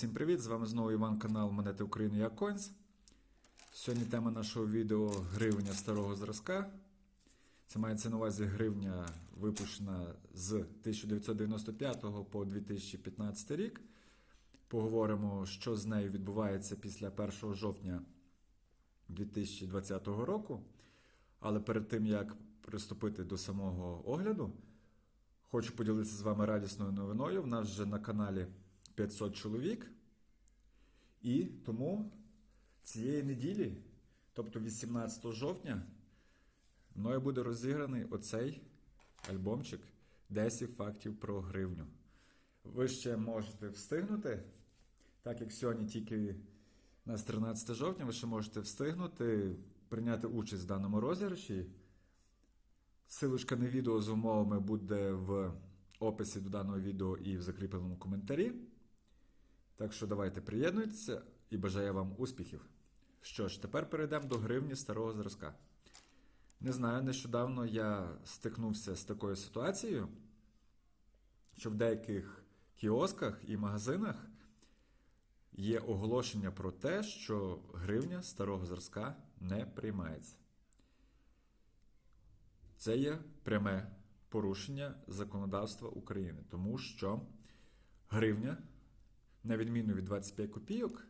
всім привіт! З вами знову Іван канал Монети України Якоінс. Сьогодні тема нашого відео гривня старого зразка. Це мається на увазі гривня, випущена з 1995 по 2015 рік. Поговоримо, що з нею відбувається після 1 жовтня 2020 року. Але перед тим як приступити до самого огляду, хочу поділитися з вами радісною новиною. В нас вже на каналі 500 чоловік. І тому цієї неділі, тобто 18 жовтня, мною буде розіграний оцей альбомчик 10 фактів про гривню. Ви ще можете встигнути, так як сьогодні тільки у нас 13 жовтня, ви ще можете встигнути прийняти участь в даному розіграші. Силочка на відео з умовами буде в описі до даного відео і в закріпленому коментарі. Так що давайте приєднуйтеся і бажаю вам успіхів. Що ж, тепер перейдемо до гривні старого зразка. Не знаю, нещодавно я стикнувся з такою ситуацією, що в деяких кіосках і магазинах є оголошення про те, що гривня старого зразка не приймається. Це є пряме порушення законодавства України, тому що гривня, на відміну від 25 копійок,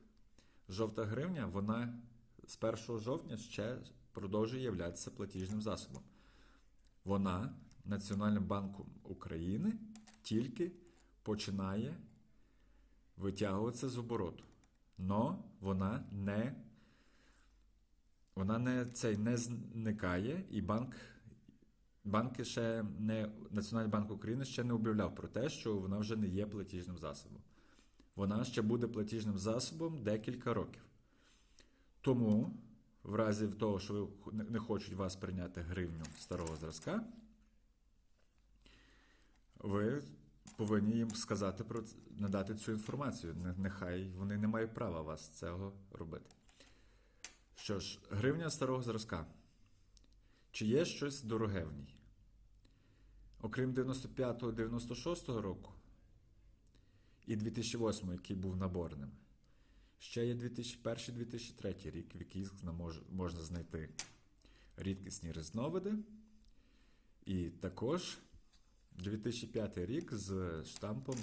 жовта гривня, вона з 1 жовтня ще продовжує являтися платіжним засобом. Вона Національним банком України тільки починає витягуватися з обороту. Но вона не вона не, цей, не зникає, і банк, банки ще не, Національний банк України ще не об'являв про те, що вона вже не є платіжним засобом. Вона ще буде платіжним засобом декілька років. Тому, в разі того, що ви не хочуть вас прийняти гривню старого зразка, ви повинні їм сказати про надати цю інформацію. Нехай вони не мають права вас цього робити. Що ж, гривня старого зразка. Чи є щось дороге в ній? Окрім 95-96 року і 2008, який був наборним, ще є 2001-2003 рік, в який можна знайти рідкісні різновиди. І також 2005 рік з штампом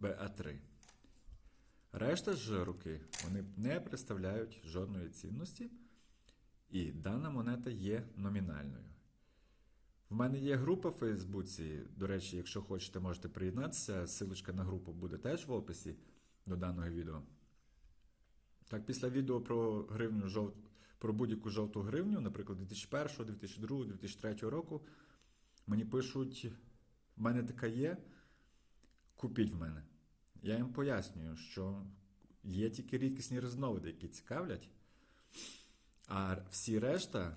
BA3. Решта ж роки вони не представляють жодної цінності, і дана монета є номінальною. В мене є група в Фейсбуці. До речі, якщо хочете, можете приєднатися. Силочка на групу буде теж в описі до даного відео. Так, після відео про гривню жов... про будь-яку жовту гривню, наприклад, 2001, 2002, 2003 року, мені пишуть: в мене така є, купіть в мене. Я їм пояснюю, що є тільки рідкісні різновиди, які цікавлять, а всі решта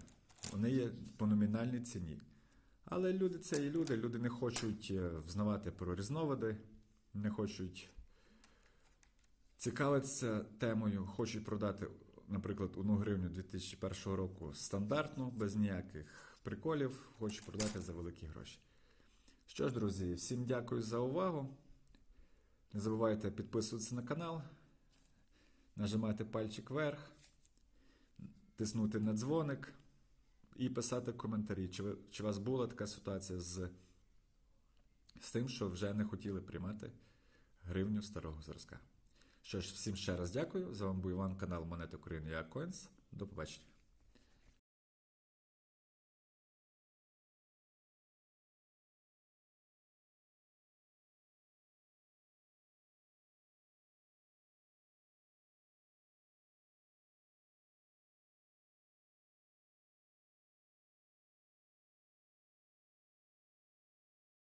вони є по номінальній ціні. Але люди це і люди, люди не хочуть взнавати про різновиди, не хочуть цікавитися темою, хочуть продати, наприклад, одну гривню 2001 року стандартну, без ніяких приколів, хочуть продати за великі гроші. Що ж, друзі, всім дякую за увагу. Не забувайте підписуватися на канал, нажимати пальчик вверх, тиснути на дзвоник і писати коментарі, чи, ви, чи у вас була така ситуація з, з тим, що вже не хотіли приймати гривню старого зразка. Що ж, всім ще раз дякую. З вами був Іван, канал Монети України Я Коінс. До побачення.